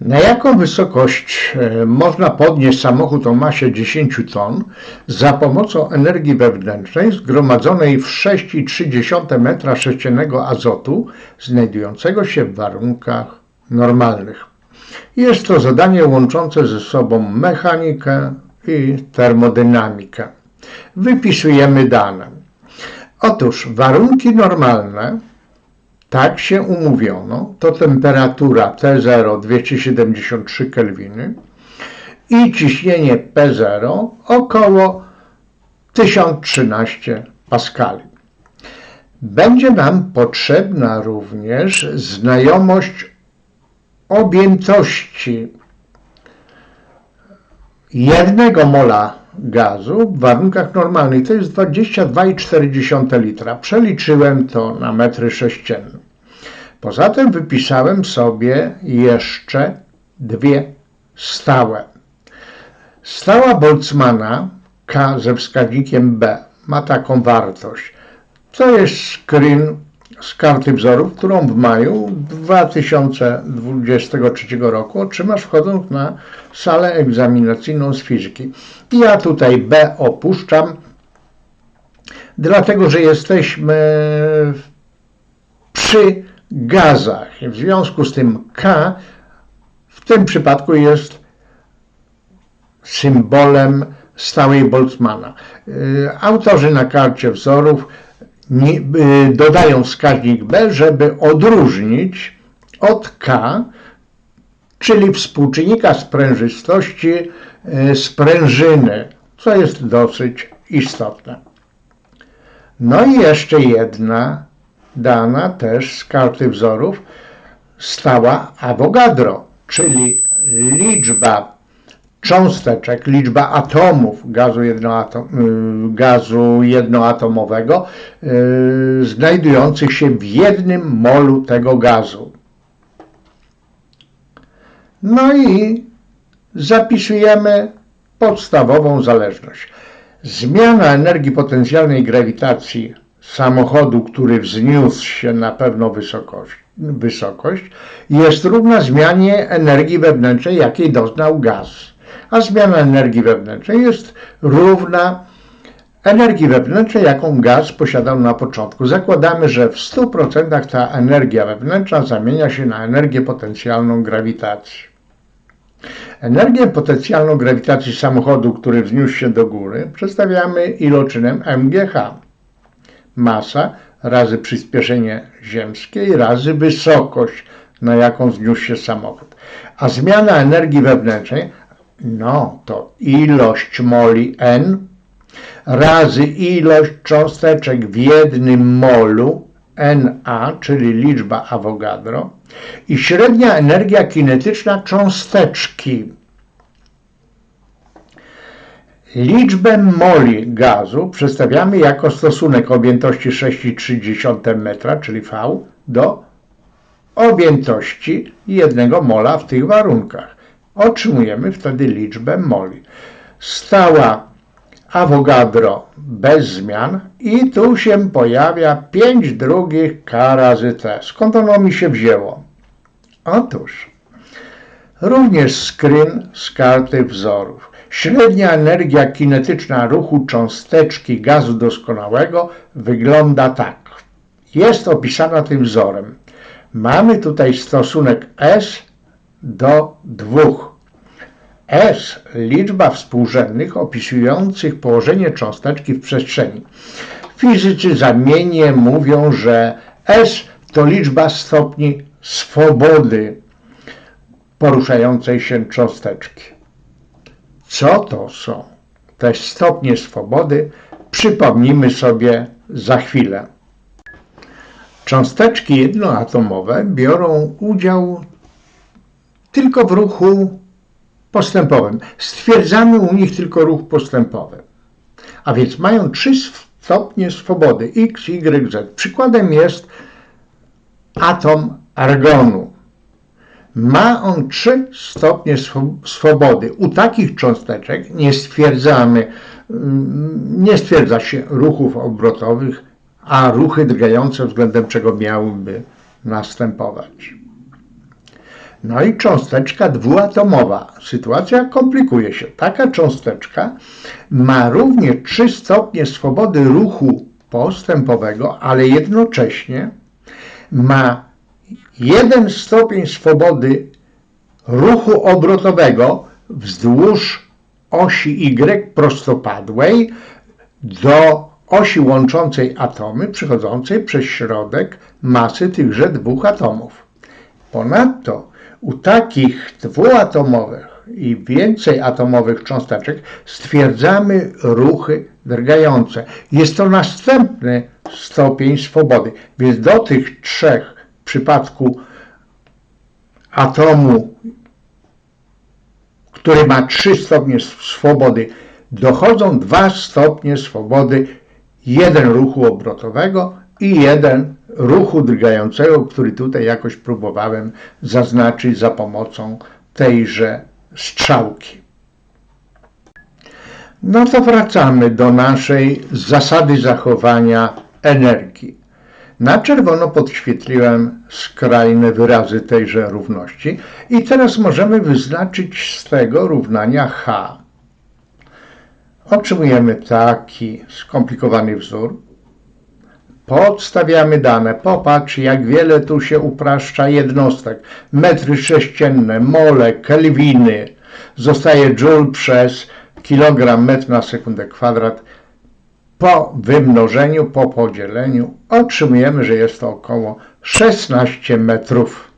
Na jaką wysokość e, można podnieść samochód o masie 10 ton za pomocą energii wewnętrznej zgromadzonej w 6,3 m3 azotu znajdującego się w warunkach normalnych? Jest to zadanie łączące ze sobą mechanikę i termodynamikę. Wypisujemy dane. Otóż warunki normalne tak się umówiono, to temperatura T0 273 kelwiny i ciśnienie P0 około 1013 paskali. Będzie nam potrzebna również znajomość objętości jednego mola gazu w warunkach normalnych. To jest 22,4 litra. Przeliczyłem to na metry sześcienne. Poza tym wypisałem sobie jeszcze dwie stałe. Stała Boltzmana K ze wskaźnikiem B ma taką wartość. To jest screen z karty wzorów, którą w maju 2023 roku otrzymasz wchodząc na salę egzaminacyjną z fizyki. Ja tutaj B opuszczam, dlatego że jesteśmy przy gazach. W związku z tym K w tym przypadku jest symbolem stałej Boltzmana. Autorzy na karcie wzorów nie, dodają wskaźnik B, żeby odróżnić od K, czyli współczynnika sprężystości sprężyny, co jest dosyć istotne. No i jeszcze jedna dana też z karty wzorów stała Avogadro, czyli liczba cząsteczek, liczba atomów gazu, jednoatom, y, gazu jednoatomowego yy, znajdujących się w jednym molu tego gazu. No i zapisujemy podstawową zależność. Zmiana energii potencjalnej grawitacji samochodu, który wzniósł się na pewną wysokość, wysokość, jest równa zmianie energii wewnętrznej, jakiej doznał gaz. A zmiana energii wewnętrznej jest równa energii wewnętrznej, jaką gaz posiadał na początku. Zakładamy, że w 100% ta energia wewnętrzna zamienia się na energię potencjalną grawitacji. Energię potencjalną grawitacji samochodu, który wzniósł się do góry, przedstawiamy iloczynem mgh masa razy przyspieszenie ziemskie razy wysokość, na jaką wzniósł się samochód. A zmiana energii wewnętrznej, no to ilość moli n razy ilość cząsteczek w jednym molu Na, czyli liczba Avogadro i średnia energia kinetyczna cząsteczki Liczbę moli gazu przedstawiamy jako stosunek objętości 6,3 metra, czyli V, do objętości jednego mola w tych warunkach. Otrzymujemy wtedy liczbę moli. Stała Avogadro bez zmian i tu się pojawia 5 drugich K razy T. Skąd ono mi się wzięło? Otóż również screen z karty wzorów. Średnia energia kinetyczna ruchu cząsteczki gazu doskonałego wygląda tak. Jest opisana tym wzorem. Mamy tutaj stosunek S do 2. S liczba współrzędnych opisujących położenie cząsteczki w przestrzeni. Fizycy zamiennie mówią, że S to liczba stopni swobody poruszającej się cząsteczki. Co to są te stopnie swobody? Przypomnimy sobie za chwilę. Cząsteczki jednoatomowe biorą udział tylko w ruchu postępowym. Stwierdzamy u nich tylko ruch postępowy. A więc mają trzy stopnie swobody x, y, z. Przykładem jest atom argonu ma on trzy stopnie swobody. U takich cząsteczek nie stwierdzamy, mm, nie stwierdza się ruchów obrotowych, a ruchy drgające względem czego miałyby następować. No i cząsteczka dwuatomowa. Sytuacja komplikuje się. Taka cząsteczka ma również 3 stopnie swobody ruchu postępowego, ale jednocześnie ma jeden stopień swobody ruchu obrotowego wzdłuż osi Y prostopadłej do osi łączącej atomy przechodzącej przez środek masy tychże dwóch atomów. Ponadto u takich dwuatomowych i więcej atomowych cząsteczek stwierdzamy ruchy drgające. Jest to następny stopień swobody, więc do tych trzech w przypadku atomu, który ma 3 stopnie swobody, dochodzą 2 stopnie swobody, jeden ruchu obrotowego i jeden ruchu drgającego, który tutaj jakoś próbowałem zaznaczyć za pomocą tejże strzałki. No to wracamy do naszej zasady zachowania energii. Na czerwono podświetliłem skrajne wyrazy tejże równości i teraz możemy wyznaczyć z tego równania H. Otrzymujemy taki skomplikowany wzór. Podstawiamy dane. Popatrz, jak wiele tu się upraszcza jednostek. Metry sześcienne, mole, kelwiny. Zostaje joule przez kilogram metr na sekundę kwadrat. Po wymnożeniu, po podzieleniu otrzymujemy, że jest to około 16 metrów.